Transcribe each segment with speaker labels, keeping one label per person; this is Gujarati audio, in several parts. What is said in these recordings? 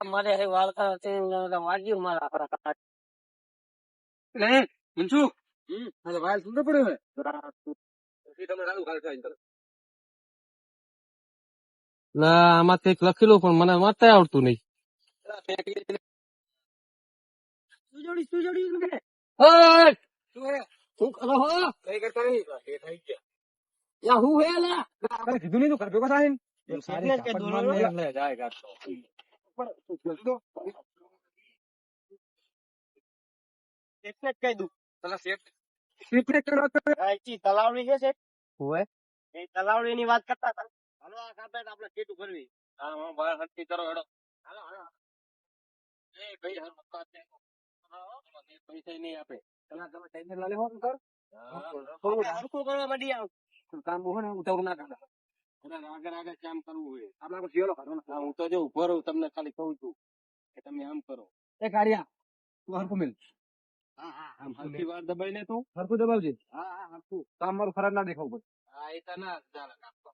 Speaker 1: મારે હવે વાળકા હતી વાગ્યું મારા આપણા
Speaker 2: લે મનસુ અરે વાયલ સુંદર પડ્યો હે. પછી તમે રાડું ખાલી થાય
Speaker 3: ના આમાં કંઈક લખેલું પણ મને વાંચતા આવડતું નહીં.
Speaker 2: શું જોડી શું જોડી શું હે
Speaker 1: ઓય!
Speaker 2: શું હે
Speaker 1: શું કરો હો?
Speaker 2: કઈ કરતા નહીં એ થઈ ગયા.
Speaker 1: યા હું હે લા?
Speaker 2: કીધું નહીં તું ઘર ભેગો થાય
Speaker 1: સારી કે દોડો
Speaker 2: લે. જાય ગાતો
Speaker 1: એટલે જ કહી દઉં.
Speaker 2: તલા સેટ સેટ ને કરો તો
Speaker 1: આઈથી તલાવડી ની વાત કરતા હાલો આ કાપે ખેતું કરવી
Speaker 2: હા હા બહાર હટકી કરો હેડો.
Speaker 1: હાલો હાલો.
Speaker 2: એ ભાઈ હર પૈસા નહીં આપે. તલા તમે ટેન્શન ના લેવો કર.
Speaker 1: થોડું કરવા માંડી આવ.
Speaker 2: કામ હોય ને ઉતાવળ ના કરતા આગળ આગળ કામ કરવું હોય. આપણે કોઈ શિયાળો કાઢો હું તો જો ઊભો રહું તમને ખાલી કહું છું કે તમે આમ કરો. એ કાઢ્યા તું હરખું મિલ.
Speaker 1: હા હા
Speaker 2: હરખી વાર દબાઈ ને તું.
Speaker 3: હરખું દબાવજે.
Speaker 2: હા હા હરખું.
Speaker 3: કામ મારું ખરાબ ના દેખાવું પડે.
Speaker 2: હા એ તો ના ચાલે કામ તો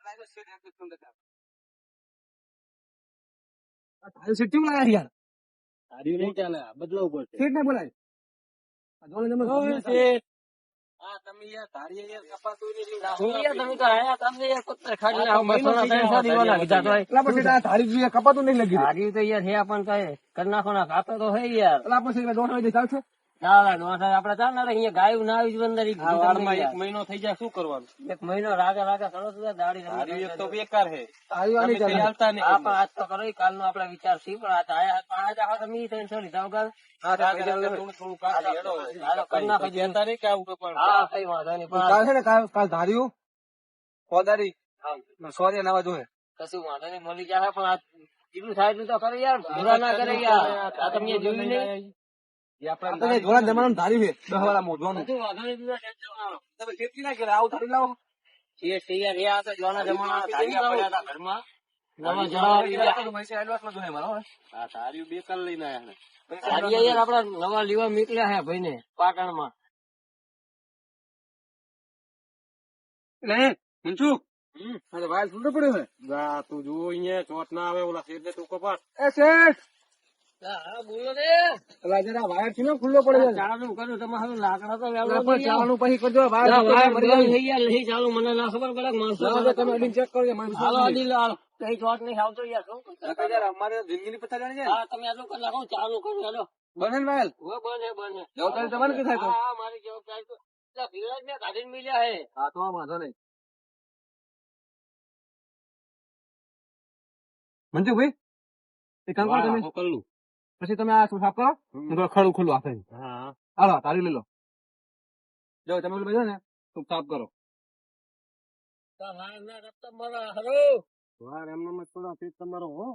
Speaker 2: અલા, એ તો શેઠ હાથે સુંદર ચાલે. આ તારી સીટ કેમ લાયા યાર?
Speaker 1: તારી નહીં ચાલે બદલાવું પડશે.
Speaker 2: સીટ ને બોલાય. કપાતું નહીં લગી
Speaker 1: હારી તો યાર હે પણ કઈ કરી નાખો ના કાપે તો હે યાર.
Speaker 2: પછી એટલે દોઢ વાગે ચાલશે
Speaker 1: ચાલે આપડે ને અહીંયા ગાયું ના આવી અંદર
Speaker 2: એક મહિનો થઈ જાય શું કરવાનું?
Speaker 1: એક મહિનો રાગે રાગે કરો છો
Speaker 2: એક તો બેકાર હે
Speaker 1: આજ તો કરો આપડે વિચાર છે પણ તમે ત્રણસો લીધા વગર
Speaker 3: કાલ ધાર્યું? કોદારી? સોરી નવા જોયે
Speaker 1: કશું વાંધો નહીં મળી જાય પણ આ એટલું થાય એટલું તો કરે યાર. ભૂરા ના કરે યાર. આ તમને જોયું નહીં.
Speaker 3: આપણે છે. દસ વાળા મોઢવાનું. કેટલી ના આવું ધારી લાવો.
Speaker 1: જોવાના જમાના પડ્યા હતા ઘરમાં. નવા લીવા. નીકળ્યા હે ભાઈ ને પાટણમાં
Speaker 2: પડ્યો તું જુઓ અહીંયા ચોટ ના આવે ઓલા શેઠ ને તું કપાટ એ શેઠ
Speaker 1: બોલો ને.
Speaker 2: અલા વાયર છે ને ખુલ્લો પડે
Speaker 1: ચાલુ કર્યું તમે હવે લાકડા તો વેલો
Speaker 2: પણ ચાવાનું પછી કરજો વાયર
Speaker 1: ના,
Speaker 2: તો
Speaker 1: વાયર
Speaker 2: મરી
Speaker 1: બંધ
Speaker 2: જાય.
Speaker 1: થઈ ગયા નહીં ચાલુ. મને ના ખબર પડે માણસો
Speaker 2: તમે અડીને check કરજો
Speaker 1: હાલો
Speaker 2: નથી.
Speaker 1: હાલો. કઈ ચોટ નહીં આવતો યાર શું
Speaker 3: યાર અમારે જિંદગીની પથારી જાણી છે
Speaker 1: હા તમે આટલું કરી નાખો ચાલુ કરો હાલો.
Speaker 3: બને ને વાયલ
Speaker 1: હવે બને બને.
Speaker 3: જવાબદારી તમારી કે થાય તો?
Speaker 1: હા હા, મારી જવાબદારી તો એટલે ધીરજ ને કાઢીને મિલ્યા હે.
Speaker 3: હા તો વાંધો નહીં. કામ કરો તમે.
Speaker 2: મોકલું.
Speaker 3: પછી તમે આ સાફ કરો ખડું ખુલ્લું આપે હાલો તારી લઈ લો. જો તમે ઓલું બધું ને તું સાફ કરો.
Speaker 1: તમારા
Speaker 2: વાર એમને થોડા પેટ હો.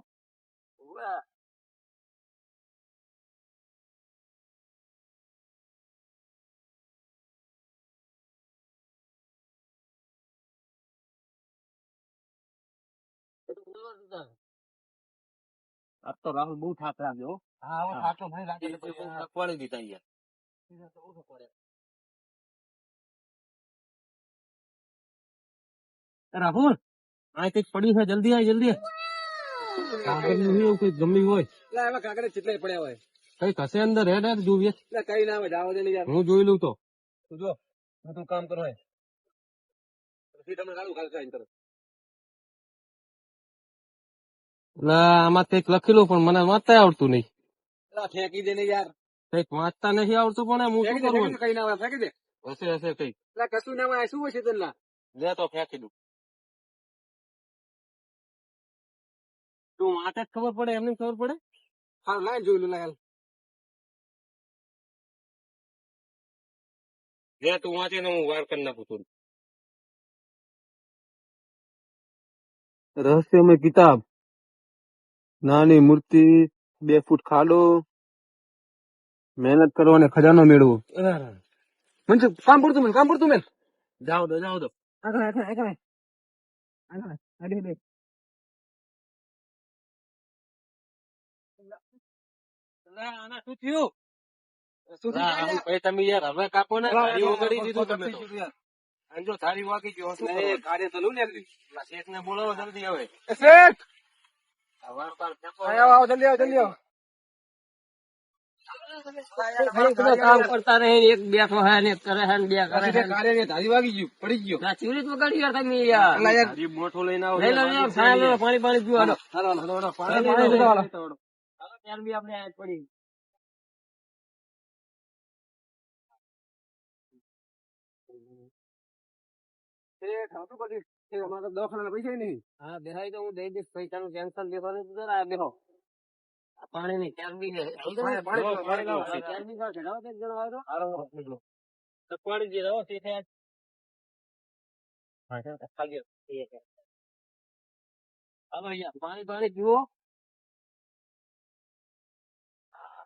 Speaker 2: આ તો રાહુલ બહુ થાક લાગ્યો
Speaker 3: હા. હવે થાક તો ભાઈ લાગે છે.
Speaker 2: થકવાડી દીધા યાર રાહુલ આ કંઈક પડ્યું છે? જલ્દી આય જલ્દી હોય એવું કંઈક હોય?
Speaker 3: એટલે એમાં કાગળ ચીટલાય પડ્યા હોય.
Speaker 2: કઈ હશે અંદર? હે ને જોઈએ
Speaker 3: કઈ ના આવે જાવ દે
Speaker 2: હું જોઈ લઉં તો.
Speaker 3: તું જો હું તું કામ કરો હે પછી તમને કાઢું કાલ સાઈન કરો
Speaker 2: એટલે આમાં કંઈક લખેલું પણ મને વાંચતા આવડતું નહીં.
Speaker 3: ફેંકી દે ને યાર.
Speaker 2: કંઈક વાંચતા નથી આવડતું પણ હું શું કરું
Speaker 3: કઈ ના આવે ફેંકી દે.
Speaker 2: હશે હશે કંઈક.
Speaker 3: એટલે કશું ના હોય શું હશે છે તને
Speaker 2: લે તો ફેંકી દઉં. તું વાંચે જ ખબર પડે એમને ખબર પડે?
Speaker 3: હા લાય જોઈ લો લાલ
Speaker 2: લે તું વાંચે ને હું વાર કરી નાખું થોડું
Speaker 3: રહસ્યમય કિતાબ. નાની મૂર્તિ બે ફૂટ ખાડો મહેનત કરો અને ખજાનો મેળવો. મને કામ પડતું મેં કામ પડતું મેન.
Speaker 2: જાઓ દો જાઓ દો
Speaker 3: આગળ આગળ આગળ આગળ. અડે
Speaker 2: આના શું થયું?
Speaker 3: શું
Speaker 2: ના, આવું ભાઈ તમે યાર હવે કાપો ને ઓગળી દીધું તમે તો. જો વાગી ગયો શું
Speaker 3: કાર્ય ચાલુ ને.
Speaker 2: પેલા શેઠને બોલાવો જલ્દી હવે.
Speaker 3: શેઠ. આવો આવો જલ્દી આવો જલ્દી આવો
Speaker 1: કામ કરતા રહે એક બેઠો હે ને કરે હે બે કરે હે ને.
Speaker 3: ધારી વાગી ગયું પડી ગયો
Speaker 1: ના, ચીવડી તો વગાડી યાર તમે યાર.
Speaker 3: યાર
Speaker 2: હરી લઈને આવો
Speaker 1: લઈ લો, પાણી પાણી પીવો હાલો.
Speaker 3: હાલો હાલો હાલો
Speaker 1: પાણી
Speaker 3: પાણી
Speaker 1: પાણી
Speaker 3: પીવો, હાલો.
Speaker 1: હાલો, ત્યાર બી આપણે પડી.
Speaker 3: દવાખાનાના પૈસા નહીં.
Speaker 1: હા બેહાઈ તો હું દઈ દઈશ. પૈસાનું ટેન્શન લેવાનું જરા છે.
Speaker 3: પાણી, પાણી, પાણી લાવો.
Speaker 1: ક્યાર બી. પાણી જે રહો તે. થાય. પાણી પાણી પીવો.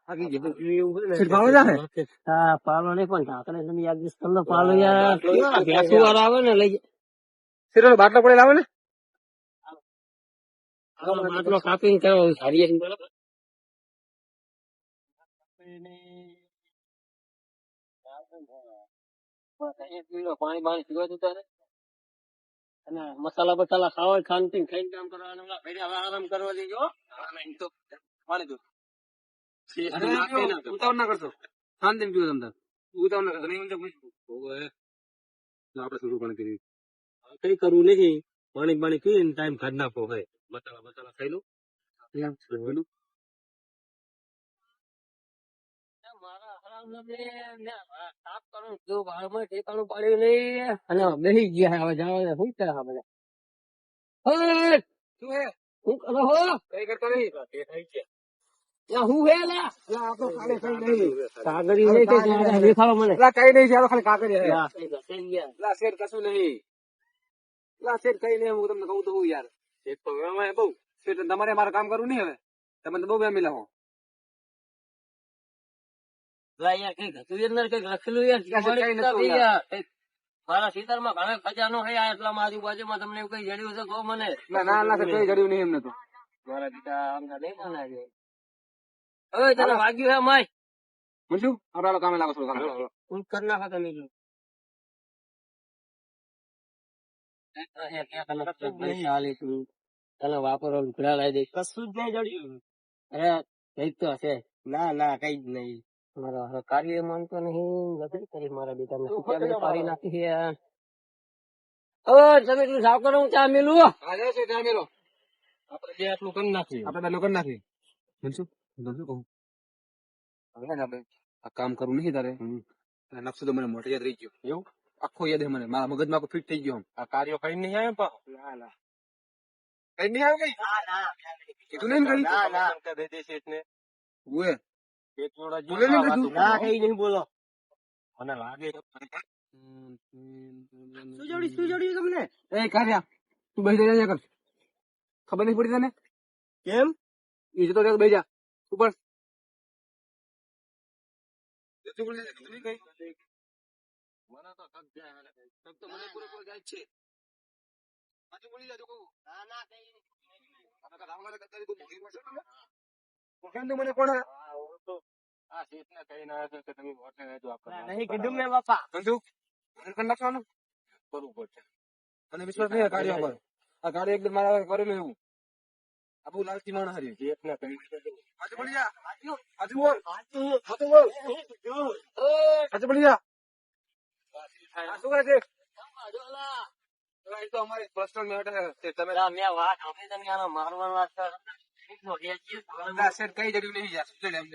Speaker 1: એવું
Speaker 3: જાહે?
Speaker 1: હા પાલો નહીં પણ ઢાંકણે તમે યાદ કરો તો પાલો યાર વાળા આવે ને લઈ જાય.
Speaker 3: શેઠ, બાટલો પડેલો આવે ને
Speaker 1: બાટલો કાપીને કરો સારી બરાબર પાણી પાણી પીવા તું તારે અને મસાલા બસાલા ખાવા ખાન પીને ખાઈને કામ કરવાનું ભેગા આરામ કરવા દેજો
Speaker 3: પાણી દો. ઉતાવળ ના કરશો. શાંતિ પીવો તમે તાર. ઉતાવળ ના કરશો નહીં આપડે પૂછ.
Speaker 2: આપણે શું પાણી કરી કઈ કરવું નહીં. પાણી પાણી પીને ટાઈમ કાઢ નાખો હવે. મસાલા મસાલા ખાઈ લો.
Speaker 1: શું કરો
Speaker 3: કઈ કરતો નહીં.
Speaker 1: હું હે
Speaker 3: કઈ નહીં
Speaker 1: કાગળી નહીં કે દેખાડો મને.
Speaker 3: કઈ નહીં છે ખાલી હે.
Speaker 1: લા.
Speaker 3: શેઠ કશું નહીં. લા શેઠ કઈ નહીં હું તમને કહું તો હું યાર. તો બહુ. શેઠ તમારે મારે કામ કરવું નહીં હવે. તમે તો બહુ વેમી લાવો
Speaker 1: મારા ખેતરમાં ઘણા ખજાનો છે આ એટલામાં આજુબાજુમાં તમને એવું કઈ જડ્યું છે કહો મને.
Speaker 3: ના ના ના કઈ જડ્યું નહીં એમને તો.
Speaker 1: મારા દીકરા આમ નહીં બનાવે ઓય તને વાગ્યું હે માય
Speaker 3: મૂંઝું આપણે કામે લાગો થોડું કામ
Speaker 1: હું કરી નાખો તમે જો. તને વાપરો ઘડા લાવી દે કશું જ નહીં જડ્યું. અરે કંઈક તો હશે. ના ના કઈ જ નહીં. મારો કાર્ય માનતો નહીં. ગજબ કરી મારા બેટાને ખીચાને પાડી નાખી છે. તમે એટલું સાફ કરો હું ચા મેલું
Speaker 3: છે
Speaker 2: આપણે બે આટલું કરી નાખીએ.
Speaker 3: આપણે બે કરી નાખીએ. હું શું કહું હવે ને આપણે આ કામ કરવું નહીં તારે અને નકશો તો મને મોટો યાદ રહી ગયો એવું આખો યાદ હે મને મારા મગજમાં આખો ફિટ થઈ ગયો આમ.
Speaker 2: આ કાર્યો કઈ નહીં આવે પા
Speaker 3: ના ના કઈ નહીં આવે કઈ કીધું નહીં ને કઈ
Speaker 2: દઈ દેશે એટલે
Speaker 3: ઉએ
Speaker 2: એક જોડા
Speaker 3: બોલે નહીં કીધું?
Speaker 1: ના કઈ નહીં બોલો
Speaker 2: મને લાગે
Speaker 1: શું જોડી શું જોડ્યું તમને
Speaker 3: એ કાર્યા તું બેસી જા કર ખબર નહીં પડી તને
Speaker 1: કેમ
Speaker 3: એ જતો રહ્યો બેસી જા ઉપર તું બોલી જા, કીધું નહીં કઈ?
Speaker 2: મને તો થક જાય મને.
Speaker 3: તબ તો મને પૂરેપૂરો જાય જ છે પાછું બોલી જા, જો કહું.
Speaker 1: ના ના કઈ
Speaker 3: આ તો રામવાળા કરતા તું ભૂલી પડશે તમે. ઓળખાણ તો મને કોણ હે?
Speaker 2: આ હું તો આ શેઠને કહીને આવ્યો છું કે તમે હોટલે રહેજો આપણે
Speaker 1: નહીં કીધું મેં બાપા
Speaker 3: સંજુ મને કરી નાખવાનું
Speaker 2: કરવું પડશે
Speaker 3: મને વિશ્વાસ નહીં આ કાર્ય પર આ કાર્ય એકદમ મારા કરેલું એવું આ બહુ લાલચી માણસ હારી જા બોલ બોલ આ શું કરે છે એ તો અમારી પર્સનલ મેટર છે તમે
Speaker 1: મેં વાત સાંભળી તમે આનો મારવાની વાત કરો
Speaker 3: કઈ જડ્યું નહીં યાર શું એમ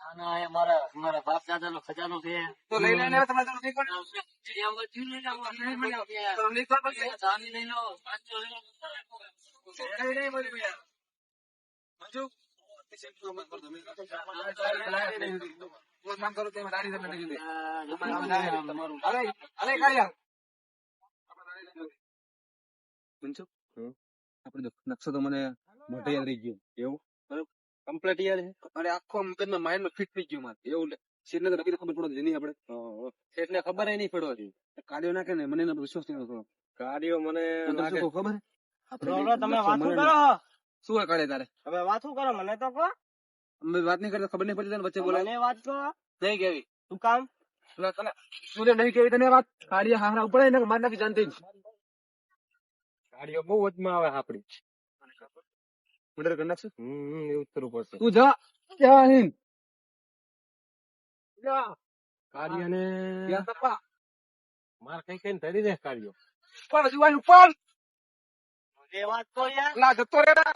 Speaker 1: ના ના એ મારા મારા બાપ દાદા નો ખજાનો છે
Speaker 3: તો લઈ લઈને તમારે મંજુ કામ કરો તેમાં દાઢી તમને
Speaker 1: તમારું
Speaker 3: અરે અરે કાર્યા મંજુ આપણે નકશો તો મને મોઢે યાદ રહી ગયો એવું
Speaker 2: કમ્પ્લીટ યાર છે
Speaker 3: અરે આખો મગજમાં માઇન્ડ ફિટ થઈ ગયું મારે એવું શેઠને તો નક્કી ખબર પડો નહીં આપણે
Speaker 2: શેઠને ખબર નહીં પડવા દી
Speaker 3: કાર્યો નાખે ને મને એના વિશ્વાસ નહીં આવતો
Speaker 2: કાર્યો મને
Speaker 3: ખબર
Speaker 1: તમે વાતું કરો
Speaker 3: શું હોય તારે?
Speaker 1: હવે વાતું કરો મને તો કહો.
Speaker 3: અમે વાત નહીં કરતા ખબર નહીં પડતી તને વચ્ચે બોલાય.
Speaker 1: વાત
Speaker 3: નહીં કેવી.
Speaker 1: શું કામ?
Speaker 3: તને નહીં કેવી તને વાત? કાર્ય હારા ઉપર ને માર નાખી જાણતી જ
Speaker 2: કાર્યો બહુ વચમાં આવે આપડી
Speaker 3: મર્ડર કરી નાખશું?
Speaker 2: હમ એવું કરવું પડશે.
Speaker 3: તું જા. જા હિન
Speaker 2: કાર્યને માર કઈ કઈ ધરી દે કાર્યો
Speaker 3: પણ હજુ આનું લા જતો રે ના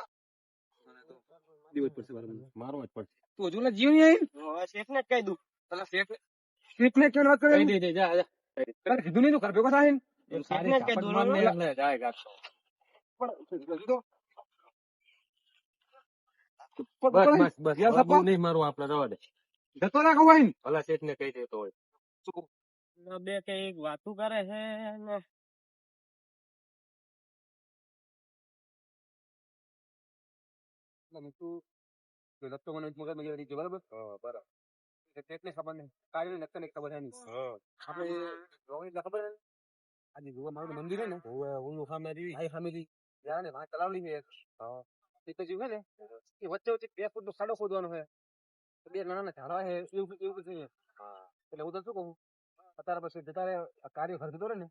Speaker 3: દિવસ પડશે મારે મને.
Speaker 2: મારવા જ પડશે.
Speaker 3: તું હજુ જીવ નહીં
Speaker 4: હવે શેઠ ને કહી દઉં.
Speaker 3: પેલા શેઠ શેઠ ને કેમ વાત
Speaker 2: કઈ દે દે જા જા.
Speaker 3: તારે નહીં તું ઘર ભેગો થાય ને?
Speaker 4: ને કહી દઉં
Speaker 2: જાય ગાતો
Speaker 3: પણ તો
Speaker 2: બસ બસ બસ.
Speaker 3: યા
Speaker 2: હવે બહુ
Speaker 3: સપા.
Speaker 2: નહીં મારવું આપણે રવા દે.
Speaker 3: જતો ના
Speaker 2: ભલા શેઠ ને કહી દેતો હોય.
Speaker 4: બે કઈ વાતું કરે છે ને.
Speaker 3: એટલે તું જો લગતો મને મગજ મગજ રહી બરાબર? બરાબર. શેઠને ખબર નહીં કાઢીને નક્કી નહીં ખબર એની આપણે રોહિત ને ખબર હે આજે જોવા મારું મંદિર હે ને?
Speaker 2: ઓલું સામે
Speaker 3: ત્યાં ને વાં તલાવડી છે એ તો જીવ ને? એ વચ્ચે વચ્ચે બે ફૂટ નો ખાડો ખોદવાનો છે બે નાના નાના ઝાડવા છે એવું એવું છે એટલે હું તો શું કહું? અત્યારે પછી જતા કાર્ય ઘર જતો રહે ને?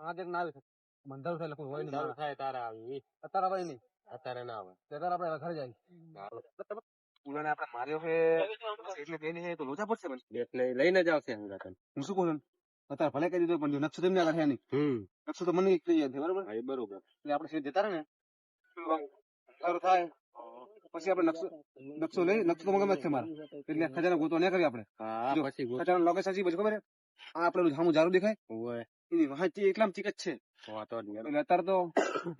Speaker 3: આજે ના આવી શકે મંધારું થાય લખું હોય નહીં
Speaker 2: થાય તારે આવી.
Speaker 3: અત્યારે આવે નહીં
Speaker 2: અત્યારે ના આવે
Speaker 3: અત્યારે આપણે ઘરે જાય આપણે માર્યો છે. એટલે તેની છે તો લોચા પડશે મને.
Speaker 2: બેટ લઈને જાવ આવશે
Speaker 3: હું શું કહું અત્યારે ભલે કહી દીધું પણ નકશો તેમને આગળ છે નહીં.
Speaker 2: હમ.
Speaker 3: નકશો તો મને એક જાય છે
Speaker 2: હા બરોબર.
Speaker 3: એટલે આપણે સીધે જતા રહે ને. સારું થાય. પછી આપણે નકશો નકશો લઈ નકશો તો ગમે છે મારા. એટલે ખજાનો ગોતો નહીં કરીએ આપણે ખજાના લોકેશન છે પછી ખબર આ આપણે સામું જારું દેખાય? એની વાંચી એટલામાં ચીક જ છે.
Speaker 2: વાતો નહીં.
Speaker 3: એટલે અત્યારે તો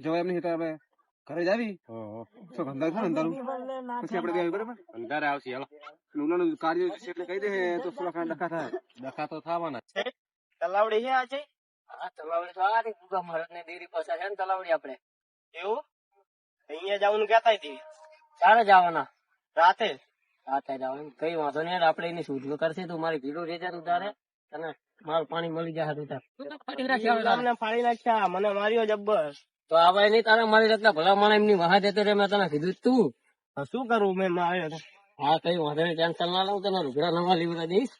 Speaker 3: જવાય એમ નહીં અત્યારે આપણે ઘરે જાવી આવી.
Speaker 2: હં,
Speaker 3: શું અંધારું થાય અંધારું? પછી આપણે બે બરાબર?
Speaker 2: અંધારે આવશે હાલો.
Speaker 3: ઉનાળું કાર્ય છે એટલે કહી દે તો થોડા ખાંડ ડખા થાય.
Speaker 2: ડખા તો થવાના છે?
Speaker 4: તલાવડી છે આજે
Speaker 1: હા તલાવડી તો આ ગુગા મહારાજ ને દેરી પાસે છે ને તલાવડી આપણે.
Speaker 4: એવું? અહીંયા જવાનું કેતા હતી
Speaker 1: ક્યારે જવાના?
Speaker 4: રાતે?
Speaker 1: રાતે જવાનું. કઈ વાંધો નહીં આપડે આપણે એની શોધ કરશે તું મારી ભીડો રેજા તું તારે. તને મારું પાણી મળી જાય.
Speaker 4: તમને ફાડી નાખ્યા મને માર્યો જબ્બર.
Speaker 1: તો આવે નહીં તારા મારી રીતના ભલા મને એમની વાહ જતો રે મેં તને કીધું તું.
Speaker 4: શું કરું? મેં માર્યો
Speaker 1: હા કઈ વાંધો નહીં ટેન્શન ના લઉં તને રૂપિયા નવા લીવડા દઈશ.